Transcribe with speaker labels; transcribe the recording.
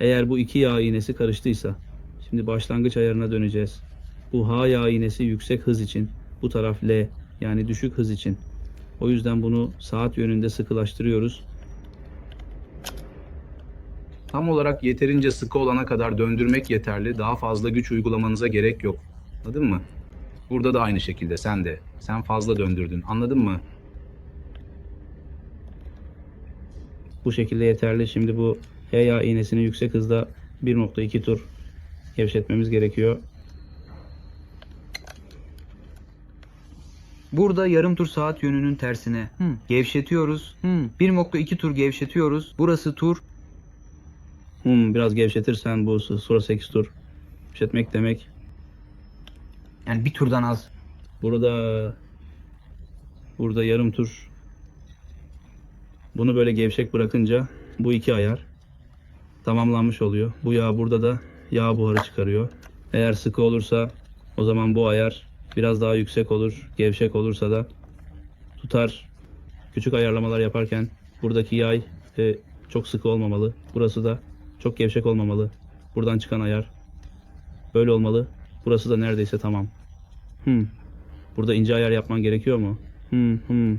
Speaker 1: Eğer bu iki yağ iğnesi karıştıysa, şimdi başlangıç ayarına döneceğiz. Bu H yağ iğnesi yüksek hız için, bu taraf L yani düşük hız için. O yüzden bunu saat yönünde sıkılaştırıyoruz. Tam olarak yeterince sıkı olana kadar döndürmek yeterli. Daha fazla güç uygulamanıza gerek yok. Anladın mı? Burada da aynı şekilde sen de. Sen fazla döndürdün. Anladın mı? Bu şekilde yeterli. Şimdi bu H yağ iğnesini yüksek hızda 1.2 tur gevşetmemiz gerekiyor.
Speaker 2: Burada yarım tur saat yönünün tersine. Gevşetiyoruz. 1.2 tur gevşetiyoruz. Burası tur.
Speaker 1: Hmm, biraz gevşetirsen bu sonra 8 tur. Gevşetmek demek.
Speaker 2: Yani bir turdan az.
Speaker 1: Burada burada yarım tur. Bunu böyle gevşek bırakınca bu iki ayar tamamlanmış oluyor. Bu yağ burada da yağ buharı çıkarıyor. Eğer sıkı olursa o zaman bu ayar biraz daha yüksek olur. Gevşek olursa da tutar. Küçük ayarlamalar yaparken buradaki yay e, çok sıkı olmamalı. Burası da çok gevşek olmamalı. Buradan çıkan ayar böyle olmalı. Burası da neredeyse tamam. Hmm. Burada ince ayar yapman gerekiyor mu? Hmm, hmm.